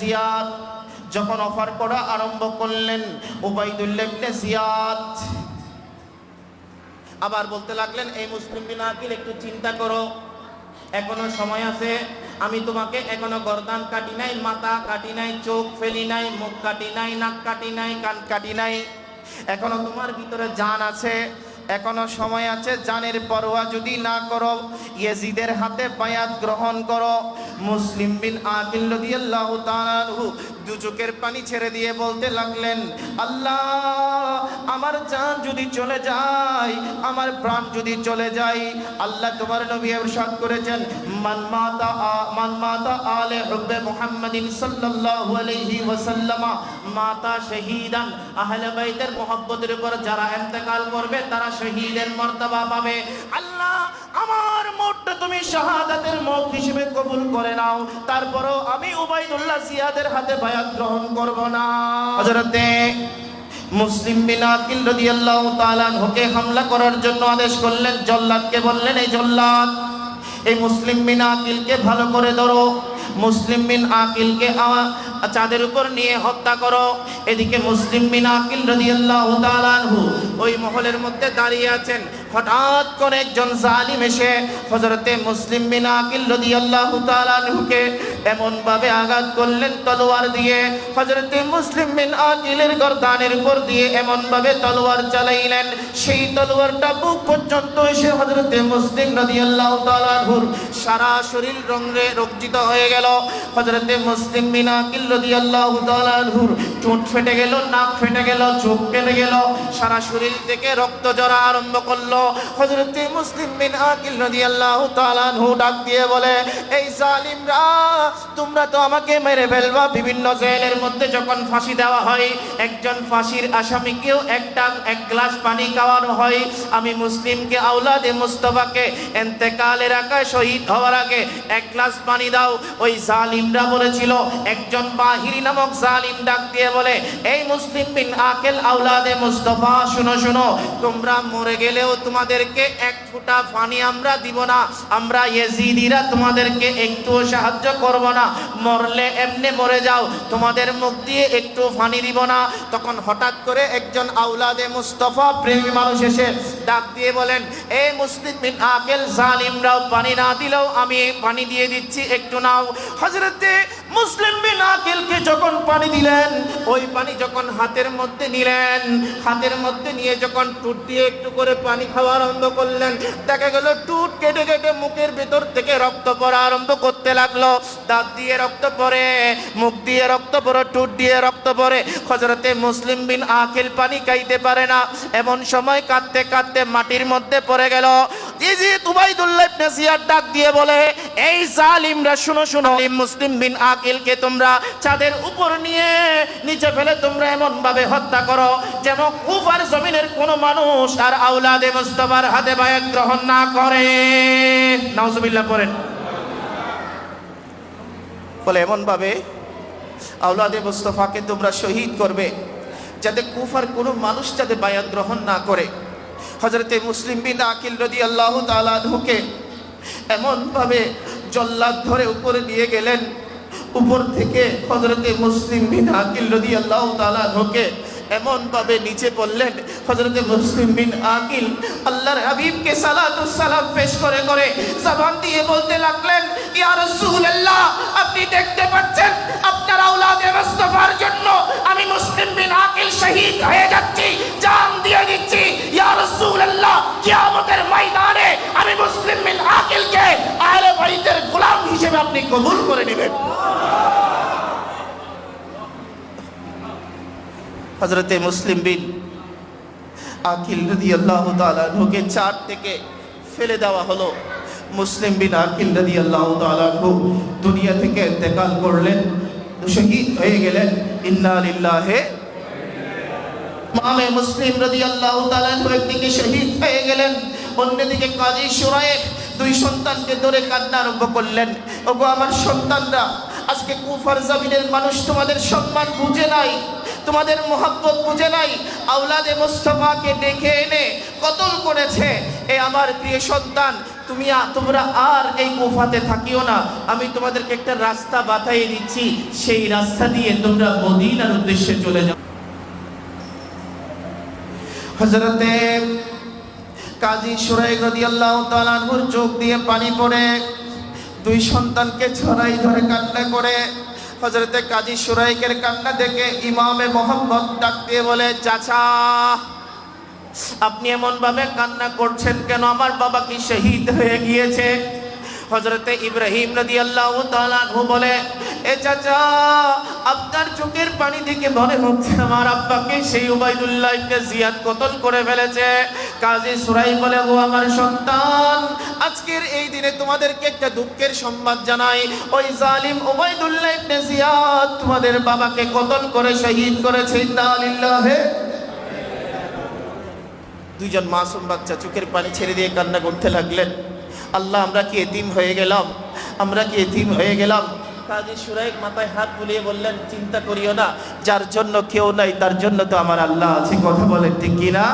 জিয়াদ যখন অফার করা আরম্ভ করলেন, উবাইদুল্লাহ জিয়াদ আবার বলতে লাগলেন, এই মুসলিম বিন আকিল, একটু চিন্তা করো। এখনও সময় আছে, আমি তোমাকে এখনও গরদান কাটি নাই, মাথা কাটি নাই, চোখ ফেলি নাই, মুখ কাটি নাই, নাক কাটি নাই, কান কাটি নাই। এখনও তোমার ভিতরে জান আছে। এখনও সময় আছে, জানের পরোয়া যদি না করো, ইয়েজিদের হাতে বায়াত গ্রহণ করো। মুসলিম বিন আকিল রাদিয়াল্লাহু তাআলা আনহু পানি ছেড়ে দিয়ে বলতে লাগলেন, আল্লাহ! আমার জান যদি চলে যায়, আমার প্রাণ যদি চলে যায়, আল্লাহ তোমার নবী ইরশাদ করেছেন, মান মাতা মান মাতা আলে হুব্বে মুহাম্মাদিন সাল্লাল্লাহু আলাইহি ওয়াসাল্লামা, মাতা শহীদান, আহলে বাইতের মোহাব্বতের উপর যারা ইন্তেকাল করবে, তারা শহীদের মর্তবা পাবে। আল্লাহ, আমার মোটটা তুমি শাহাদাতের মত হিসেবে কবুল করে নাও, তারপরও আমি উবাইদুল্লাহ জিয়াদের হাতে বায়াত গ্রহণ করব না। হযরতে মুসলিম বিন আকিল তাআলা আনহুকে হামলা করার জন্য আদেশ করলেন। জল্লাদকে বললেন, এই জল্লাদ, এই মুসলিম বিন ভালো করে ধরো। মুসলিম বিন আকিলকে চাঁদের উপর নিয়ে হত্যা করো। এদিকে মুসলিম বিন আকিল রাদিয়াল্লাহু তাআলা ওই মহলের মধ্যে দাঁড়িয়ে আছেন। হঠাৎ করে একজন জালিম এসে হযরতে মুসলিম বিন আকিল রাদিয়াল্লাহু তাআলা আনহুকে এমন ভাবে আঘাত করলেন তলোয়ার দিয়ে। হযরতে মুসলিম বিন আকিলের গর্দানের উপর দিয়ে এমন ভাবে তলোয়ার চালাইলেন। সেই তলোয়ারটা বুক পর্যন্ত এসে হযরতে মুসলিম রাদিয়াল্লাহু তাআলা সারা শরীর রঙে রঞ্জিত হয়ে গেল। হযরতে মুসলিম বিন আকিল রাদিয়াল্লাহু তাআলা আনহুর ঠোঁট ফেটে গেল, নাক ফেটে গেল, চোখ কেটে গেল, সারা শরীর থেকে রক্ত ঝরা আরম্ভ করল। হযরতে মুসলিম বিন আকিল রাদিয়াল্লাহু তাআলা আনহু ডাক দিয়ে বলে, এই জালিমরা, তোমরা তো আমাকে মেরে ফেলবা। বিভিন্ন জেলের মধ্যে যখন ফাঁসি দেওয়া হয়, একজন ফাঁসির আসামিকেও একটা এক গ্লাস পানি খাওয়ানো হয়। আমি মুসলিমকে আউলাদে মুস্তফাকে, এন্তেকালের আকায় শহীদ হওয়ার আগে এক গ্লাস পানি দাও। ওই জালিমরা বলেছিল, একজন বাহিরি নামক জালিম ডাক দিয়ে বলে, এই মুসলিম বিন আকেল আউলাদে মুস্তফা, শুনো শুনো, তোমরা মরে গেলেও তোমাদেরকে এক ফুটা পানি আমরা দিব না, আমরা ইয়েজিদিরা তোমাদেরকে একটু সাহায্য করব না, মরলে এমনি মরে যাও, তোমাদের মুখ দিয়ে একটু পানি দিব না। তখন হঠাৎ করে একজন আউলাদে মুস্তফা প্রেমী মানুষ এসে ডাক দিয়ে বলেন এই মুসলিম বিন আকেল, জালিমরাও পানি না দিলেও আমি পানি দিয়ে দিচ্ছি, একটু নাও। হজরতে মুসলিম বিন আকেলকে যখন পানি দিলেন, ওই পানি যখন হাতের মধ্যে নিলেন, হাতের মধ্যে নিয়ে যখন টুট দিয়ে একটু করে পানি খাওয়া আরম্ভ করলেন, দেখা গেল টুট কেটে কেটে মুখের ভেতর থেকে রক্ত পড়া আরম্ভ করতে লাগল। দাঁত দিয়ে রক্ত পড়ে, মুখ দিয়ে রক্ত পড়ে, টুট দিয়ে রক্ত পড়ে। হজরতে মুসলিম বিন আখিল পানি খাইতে পারে না। এমন সময় কাঁদতে কাঁদতে মাটির মধ্যে পড়ে গেল। ইজি তুবাইদুল্লাহ ইবনে জিয়াদ ডাক দিয়ে বলে, এই মুসলিম বিন আকিলকে তোমরা চাঁদের উপর নিয়ে নিচে ফেলে তোমরা হত্যা করো যেমন কুফার জমিনের কোনো মানুষ আর হাতে গ্রহণ না করে। আউলাদে মুস্তফাকে তোমরা শহীদ করবে যাতে কুফার কোনো মানুষ যাতে বায়াত গ্রহণ না করে। হজরতে মুসলিম বিন আকিল রদি আল্লাহ তালুকে এমনভাবে জল্লাদ ধরে উপরে নিয়ে গেলেন। উপর থেকে হজরতে মুসলিম বিন আকিল রদি আল্লাহ তালুকে এমনভাবে নিচে পড়লেন হজরতে মুসলিম বিন আকিল, আল্লাহর হাবিবকে সালাতু সালাম পেশ করে করে জবান দিয়ে বলতে লাগলেন, ইয়া রাসূলুল্লাহ, আপনি দেখতে পাচ্ছেন আপনার আপনি কবুল করে নেবেন। হজরতে মুসলিম বিন আকিল রদি আল্লাহ তালুকে চার থেকে ফেলে দেওয়া হলো। মুসলিম বিন আকিল রদি আল্লাহ তালু দুনিয়া থেকে ইন্তেকাল করলেন, শহীদ হয়ে গেলেন। ইন্না লিল্লাহে মামে মুসলিম রদি আল্লাহ তালু একদিকে শহীদ হয়ে গেলেন, অন্যদিকে কাজী সুরায়েব দুই সন্তানকে ধরে কান্না আরম্ভ করলেন। ওগো আমার সন্তানরা, আজকে কুফার জামিনের মানুষ তোমাদের সম্মান বুঝে নাই, তোমাদের মোহাব্বত বুঝে নাই। আউলাদে মুস্তফাকে ডেকে এনে কতল করেছে। এ আমার প্রিয় সন্তান, তুমি তোমরা আর এই গুফাতে থাকিও না। আমি তোমাদেরকে একটা রাস্তা বাতাইয়ে দিচ্ছি, সেই রাস্তা দিয়ে তোমরা মদিনার উদ্দেশ্যে চলে যাও। হজরতে কাজী সুরাই রদি আল্লাহ আনহুর চোখ দিয়ে পানি পড়ে। দুই সন্তানকে ছড়াই ধরে কান্না করে। হজরতে কাজী সুরাইকের কান্না দেখে ইমামে মোহাম্মদ ডাক দিয়ে বলে, চাচা, আপনি এমন ভাবে কান্না করছেন কেন? আমার বাবা কি শহীদ হয়ে গিয়েছে? হজরতে ইব্রাহিম নদী আল্লাহ বলে, এ চাচা, আপনার চোখের পানি দেখে মনে হচ্ছে আমার আব্বাকে সেই উবাইদুল্লাহ জিয়াদ কতল করে ফেলেছে। কাজী সুরাই বলে, ও আমার সন্তান, আজকের এই দিনে তোমাদেরকে একটা দুঃখের সংবাদ জানাই। ওই জালিম উবাইদুল্লাহ ইবনে জিয়াদ তোমাদের বাবাকে কতল করে শহীদ করেছে। ইন্না লিল্লাহি দুইজন মাসুম বাচ্চা চোখের পানি ছেড়ে দিয়ে কান্না করতে লাগলেন। আল্লাহ, আমরা কি এতিম হয়ে গেলাম? আমরা কি এতিম হয়ে গেলাম? কাজী সুরাইক মাথায় হাত বুলিয়ে বললেন, চিন্তা করিও না, যার জন্য কেউ নাই, তার জন্য তো আমার আল্লাহ আছে। কথা বলেন ঠিক কিনা?